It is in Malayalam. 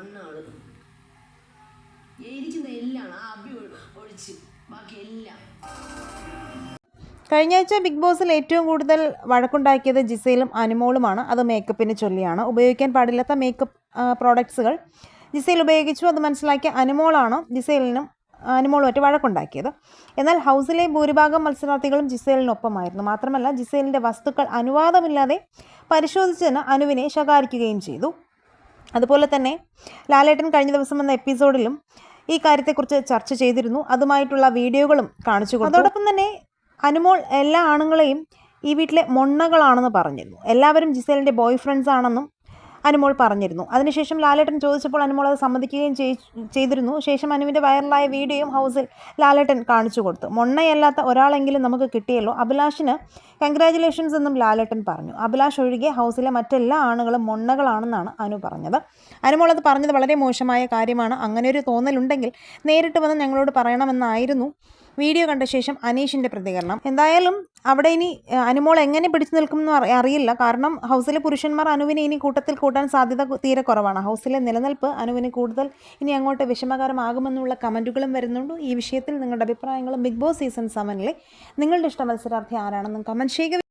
മണ്ണാണ്. ഇരിക്കുന്ന എല്ലാം ആ അഭി ഒഴിച്ച്. ബാക്കി എല്ലാം. കഴിഞ്ഞ ആഴ്ച ബിഗ് ബോസിൽ ഏറ്റവും കൂടുതൽ വഴക്കുണ്ടാക്കിയത് ജിസയിലും അനുമോളുമാണ്. അത് മേക്കപ്പിനെ ചൊല്ലിയാണ്. ഉപയോഗിക്കാൻ പാടില്ലാത്ത മേക്കപ്പ് പ്രോഡക്ട്സുകൾ ജിസയിൽ ഉപയോഗിച്ചു. അത് മനസ്സിലാക്കിയ അനുമോളാണ് ജിസയിലിനും അനുമോളുമായിട്ട് വഴക്കുണ്ടാക്കിയത്. എന്നാൽ ഹൗസിലെ ഭൂരിഭാഗം മത്സരാർത്ഥികളും ജിസേലിനൊപ്പമായിരുന്നു മാത്രമല്ല ജിസേലിന്റെ വസ്തുക്കൾ അനുവാദമില്ലാതെ പരിശോധിച്ചതിന് അനുവിനെ ശകാരിക്കുകയും ചെയ്തു. അതുപോലെ തന്നെ ലാലേട്ടൻ കഴിഞ്ഞ ദിവസം വന്ന എപ്പിസോഡിലും ഈ കാര്യത്തെക്കുറിച്ച് ചർച്ച ചെയ്തിരുന്നു. അതുമായിട്ടുള്ള വീഡിയോകളും കാണിച്ചു കൊടുത്തു. അതോടൊപ്പം തന്നെ അനുമോൾ എല്ലാ ആണുങ്ങളെയും ഈ വീട്ടിലെ മൊണ്ണകളാണെന്ന് പറഞ്ഞിരുന്നു. എല്ലാവരും ജിസേലിന്റെ ബോയ് ഫ്രണ്ട്സ് ആണെന്നും അനുമോൾ പറഞ്ഞിരുന്നു. അതിനുശേഷം ലാലേട്ടൻ ചോദിച്ചപ്പോൾ അനുമോൾ അത് സമ്മതിക്കുകയും ചെയ്തിരുന്നു. ശേഷം അനുവിന്റെ വൈറലായ വീഡിയോയും ഹൗസിൽ ലാലേട്ടൻ കാണിച്ചു കൊടുത്തു. മൊണ്ണയല്ലാത്ത ഒരാളെങ്കിലും നമുക്ക് കിട്ടിയല്ലോ. അഭിലാഷിന് കൺഗ്രാചുലേഷൻസ് എന്നും ലാലേട്ടൻ പറഞ്ഞു. അഭിലാഷ് ഒഴികെ ഹൗസിലെ മറ്റെല്ലാ ആണുകളും മൊണ്ണകളാണെന്നാണ് അനു പറഞ്ഞത്. അനുമോൾ അത് പറഞ്ഞത് വളരെ മോശമായ കാര്യമാണ്. അങ്ങനെ ഒരു തോന്നലുണ്ടെങ്കിൽ നേരിട്ട് വന്ന് ഞങ്ങളോട് പറയണമെന്നായിരുന്നു. വീഡിയോ കണ്ട ശേഷം അനീഷിന്റെ പ്രതികരണം. എന്തായാലും അവിടെ ഇനി അനുമോൾ എങ്ങനെ പിടിച്ചു നിൽക്കും എന്ന് അറിയില്ല. കാരണം ഹൗസിലെ പുരുഷന്മാർ അനുവിനെ ഇനി കൂട്ടത്തിൽ കൂട്ടാൻ സാധ്യത തീരെ കുറവാണ്. ഹൗസിലെ നിലനിൽപ്പ് അനുവിന് കൂടുതൽ ഇനി അങ്ങോട്ട് വിഷമകരമാകുമെന്നുള്ള കമന്റുകളും വരുന്നുണ്ട്. ഈ വിഷയത്തിൽ നിങ്ങളുടെ അഭിപ്രായങ്ങളും ബിഗ് ബോസ് സീസൺ സെവനിലെ നിങ്ങളുടെ ഇഷ്ട മത്സരാർത്ഥി ആരാണെന്നും കമന്റ് ചെയ്യുക